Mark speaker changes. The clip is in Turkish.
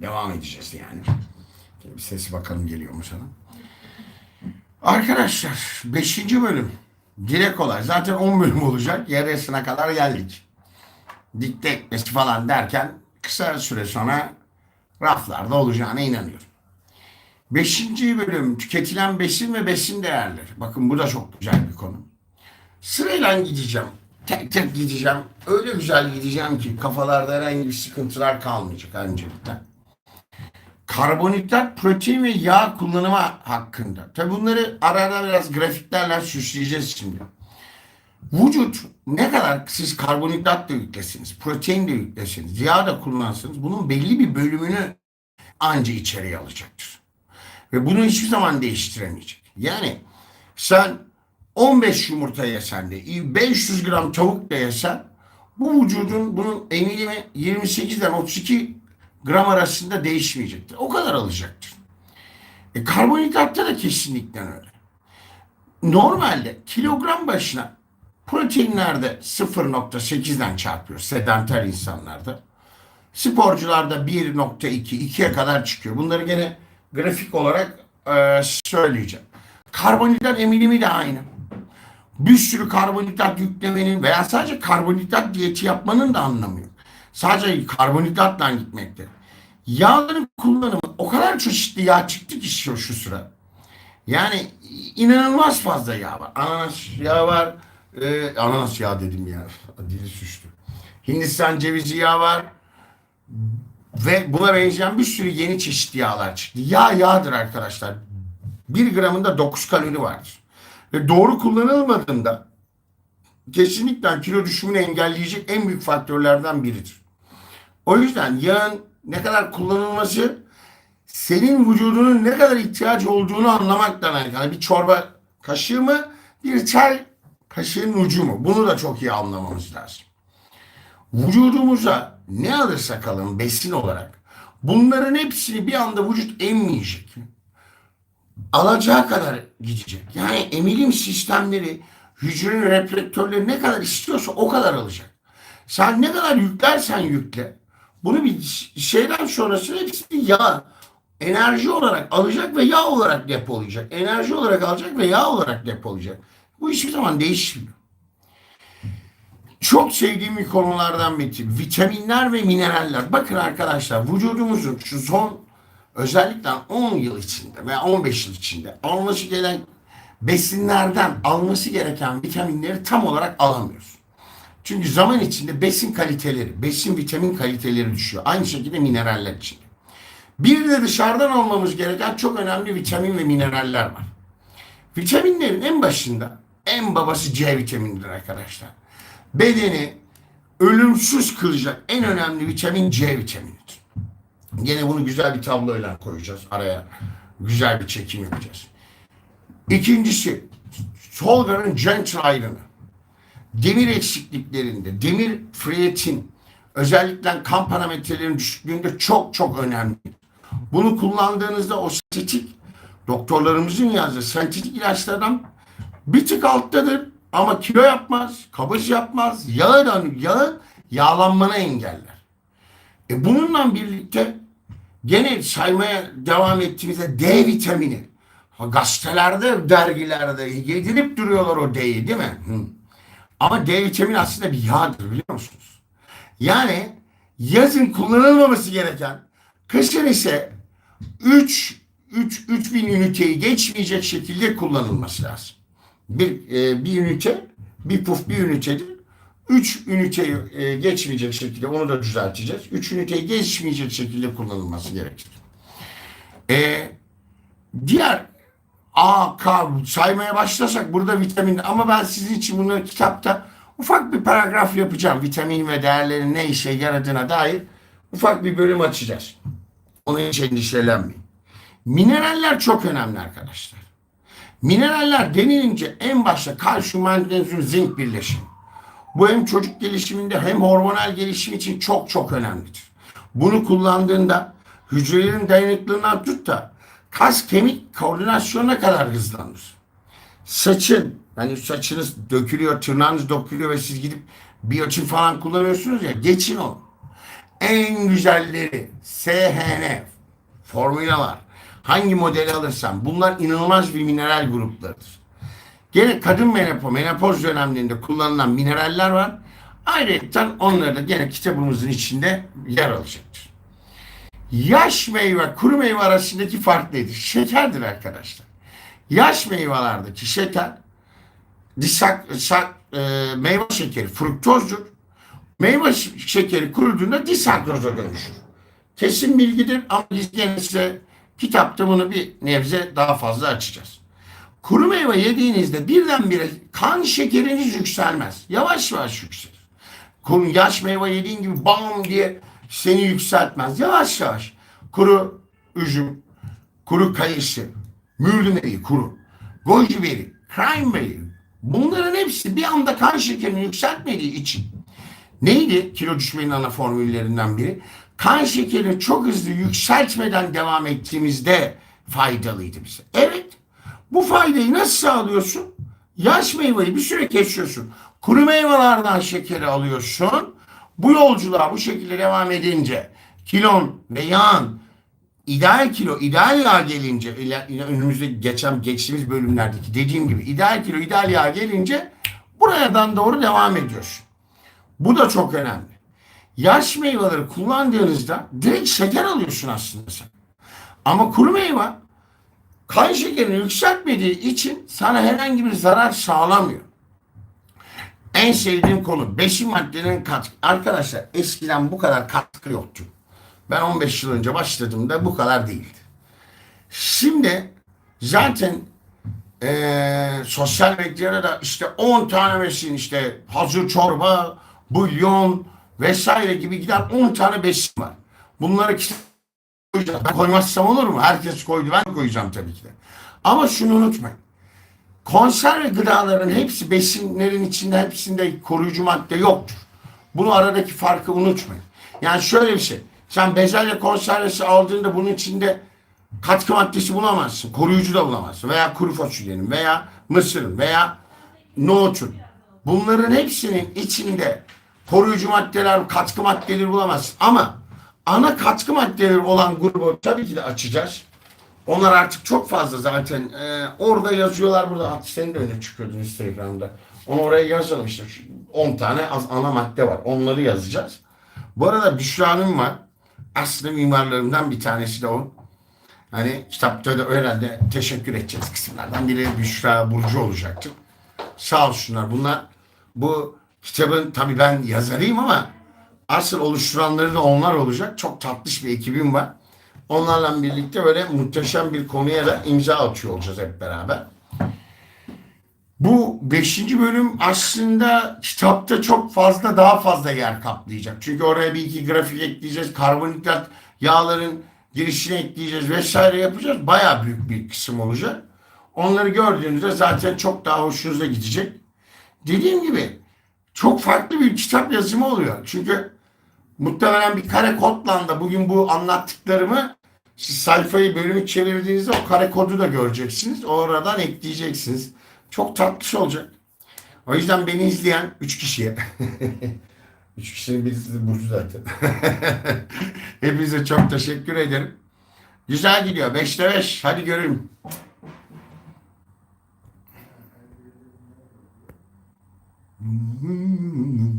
Speaker 1: Devam edeceğiz yani. Bir sesi bakalım geliyor mu sana? Arkadaşlar 5. bölüm. Dile kolay. Zaten 10 bölüm olacak. Yarısına kadar geldik. Dikte etmesi falan derken kısa süre sonra raflarda olacağına inanıyorum. Beşinci bölüm tüketilen besin ve besin değerleri. Bakın bu da çok güzel bir konu. Sırayla gideceğim. Tek tek gideceğim. Öyle güzel gideceğim ki kafalarda herhangi bir sıkıntılar kalmayacak öncelikle. Karbonhidrat, protein ve yağ kullanımı hakkında. Tabi bunları ara ara biraz grafiklerle süsleyeceğiz şimdi. Vücut ne kadar siz karbonhidrat da yüklesiniz, protein de yüklesiniz, yağ da kullansınız bunun belli bir bölümünü anca içeriye alacaktır. Ve bunu hiçbir zaman değiştiremeyecek. Yani sen 15 yumurta yesen de 500 gram tavuk da yesen bu vücudun bunun emilimi 28'den 32 gram arasında değişmeyecektir. O kadar alacaktır. E, karbonhidratta da kesinlikle öyle. Normalde kilogram başına proteinlerde 0.8'den çarpıyor sedanter insanlarda. Sporcularda 1.2, 2'ye kadar çıkıyor. Bunları gene grafik olarak e, söyleyeceğim. Karbonhidrat emilimi de aynı. Bir sürü karbonhidrat yüklemenin veya sadece karbonhidrat diyeti yapmanın da anlamı yok. Sadece karbonhidratla gitmekte. Yağların kullanımı o kadar çeşitli yağ çıktı ki şu, şu sıra. Yani inanılmaz fazla yağ var. Ananas yağı var. Ee, ananas yağı dedim ya. Dili suçtu. Hindistan cevizi yağı var. Ve buna benzeyen bir sürü yeni çeşitli yağlar çıktı. Yağ yağdır arkadaşlar. Bir gramında 9 kalori vardır. Ve doğru kullanılmadığında kesinlikle kilo düşümünü engelleyecek en büyük faktörlerden biridir. O yüzden yağın ne kadar kullanılması senin vücudunun ne kadar ihtiyacı olduğunu anlamakla alakalı. Bir çorba kaşığı mı, bir çay kaşığının ucu mu? Bunu da çok iyi anlamamız lazım. Vücudumuza ne alırsak alın besin olarak bunların hepsini bir anda vücut emmeyecek. Alacağı kadar gidecek. Yani emilim sistemleri hücrenin reflektörleri ne kadar istiyorsa o kadar alacak. Sen ne kadar yüklersen yükle bunu bir şeyden sonrası hepsini yağ enerji olarak alacak ve yağ olarak depolayacak. Enerji olarak alacak ve yağ olarak depolayacak. Bu hiçbir zaman değişmiyor. Çok sevdiğim bir konulardan biri. Vitaminler ve mineraller. Bakın arkadaşlar vücudumuzun şu son özellikle 10 yıl içinde veya 15 yıl içinde alması gelen besinlerden alması gereken vitaminleri tam olarak alamıyoruz. Çünkü zaman içinde besin kaliteleri, besin vitamin kaliteleri düşüyor. Aynı şekilde mineraller için. Bir de dışarıdan almamız gereken çok önemli vitamin ve mineraller var. Vitaminlerin en başında en babası C vitaminidir arkadaşlar. Bedeni ölümsüz kılacak en önemli vitamin C vitaminidir. Gene bunu güzel bir tabloyla koyacağız araya. Güzel bir çekim yapacağız. İkincisi Solgar'ın Gentle Iron'ı. Demir eksikliklerinde, demir freatin özellikle kan parametrelerinin düşüklüğünde çok çok önemli. Bunu kullandığınızda o sentetik doktorlarımızın yazdığı sentetik ilaçlardan bir tık alttadır ama kilo yapmaz, kabız yapmaz, yağı, yağı yağlanmanı engeller. E bununla birlikte gene saymaya devam ettiğimizde D vitamini. Gazetelerde, dergilerde yedirip duruyorlar o D'yi değil mi? Hı. Ama D vitamini aslında bir yağdır biliyor musunuz? Yani yazın kullanılmaması gereken, kışın ise 3 3 3000 üniteyi geçmeyecek şekilde kullanılması lazım. Bir e, bir ünite, bir puf bir ünitedir. 3 üniteyi e, geçmeyecek şekilde onu da düzelteceğiz. 3 üniteyi geçmeyecek şekilde kullanılması gerekir. E, diğer A, K saymaya başlasak burada vitamin ama ben sizin için bunu kitapta ufak bir paragraf yapacağım. Vitamin ve değerlerin ne işe yaradığına dair ufak bir bölüm açacağız. Onun için endişelenmeyin. Mineraller çok önemli arkadaşlar. Mineraller denilince en başta kalsiyum, magnezyum, zinc birleşimi. Bu hem çocuk gelişiminde hem hormonal gelişim için çok çok önemlidir. Bunu kullandığında hücrelerin dayanıklılığından tut da kas kemik koordinasyonuna kadar hızlanır. Saçın, hani saçınız dökülüyor, tırnağınız dökülüyor ve siz gidip biyotin falan kullanıyorsunuz ya, geçin onu. en güzelleri SHN formülalar hangi modeli alırsan bunlar inanılmaz bir mineral gruplarıdır. Gene kadın menopoz, menopoz dönemlerinde kullanılan mineraller var. Ayrıca onları da gene kitabımızın içinde yer alacaktır. Yaş meyve, kuru meyve arasındaki fark nedir? Şekerdir arkadaşlar. Yaş meyvelerdeki şeker disak, sak, e, meyve şekeri fruktozdur. Meyve şekeri kuruduğunda disakroza dönüşür. Kesin bilgidir ama biz gene size kitapta bunu bir nebze daha fazla açacağız. Kuru meyve yediğinizde birdenbire kan şekeriniz yükselmez. Yavaş yavaş yükselir. Yaş meyve yediğin gibi bam diye seni yükseltmez. Yavaş yavaş. Kuru üzüm, kuru kayısı, mürdümeri kuru, goji beri, cranberry bunların hepsi bir anda kan şekerini yükseltmediği için neydi kilo düşmenin ana formüllerinden biri? Kan şekerini çok hızlı yükseltmeden devam ettiğimizde faydalıydı bize. Evet. Bu faydayı nasıl sağlıyorsun? Yaş meyveyi bir süre kesiyorsun. Kuru meyvelerden şekeri alıyorsun. Bu yolculuğa bu şekilde devam edince kilon ve yağın ideal kilo, ideal yağ gelince önümüzde geçen geçtiğimiz bölümlerdeki dediğim gibi ideal kilo, ideal yağ gelince buradan doğru devam ediyorsun. Bu da çok önemli. Yaş meyveleri kullandığınızda direkt şeker alıyorsun aslında sen. Ama kuru meyve kan şekerini yükseltmediği için sana herhangi bir zarar sağlamıyor. En sevdiğim konu besin maddenin katkı. Arkadaşlar eskiden bu kadar katkı yoktu. Ben 15 yıl önce başladığımda bu kadar değildi. Şimdi zaten eee, sosyal medyada da işte 10 tane besin işte hazır çorba, bulyon vesaire gibi giden 10 tane besin var. Bunları kitap koyacağız. Ben koymazsam olur mu? Herkes koydu. Ben koyacağım tabii ki de. Ama şunu unutmayın. Konserve gıdaların hepsi besinlerin içinde hepsinde koruyucu madde yoktur. Bunu aradaki farkı unutmayın. Yani şöyle bir şey. Sen bezelye konservesi aldığında bunun içinde katkı maddesi bulamazsın. Koruyucu da bulamazsın. Veya kuru fasulyenin veya mısırın veya nohutun. Bunların hepsinin içinde koruyucu maddeler, katkı maddeleri bulamazsın. Ama ana katkı maddeleri olan grubu tabii ki de açacağız. Onlar artık çok fazla zaten. Ee, orada yazıyorlar burada. Hatta senin de öne çıkıyordun Instagram'da. Onu oraya yazalım işte. Şu 10 tane az ana madde var. Onları yazacağız. Bu arada Büşra'nın var. Aslında mimarlarımdan bir tanesi de o. Hani kitapta da herhalde teşekkür edeceğiz kısımlardan biri Büşra Burcu olacaktır. Sağ olsunlar. Bunlar bu kitabın tabii ben yazarıyım ama asıl oluşturanları da onlar olacak. Çok tatlış bir ekibim var. Onlarla birlikte böyle muhteşem bir konuya da imza atıyor olacağız hep beraber. Bu beşinci bölüm aslında kitapta çok fazla daha fazla yer kaplayacak. Çünkü oraya bir iki grafik ekleyeceğiz. Karbonhidrat yağların girişine ekleyeceğiz vesaire yapacağız. Bayağı büyük bir kısım olacak. Onları gördüğünüzde zaten çok daha hoşunuza gidecek. Dediğim gibi çok farklı bir kitap yazımı oluyor. Çünkü muhtemelen bir kare kodla bugün bu anlattıklarımı siz sayfayı bölümü çevirdiğinizde o kare kodu da göreceksiniz. Oradan ekleyeceksiniz. Çok tatlış olacak. O yüzden beni izleyen 3 kişiye 3 kişinin birisi de Burcu zaten. Hepinize çok teşekkür ederim. Güzel gidiyor. 5'te 5. Hadi görelim.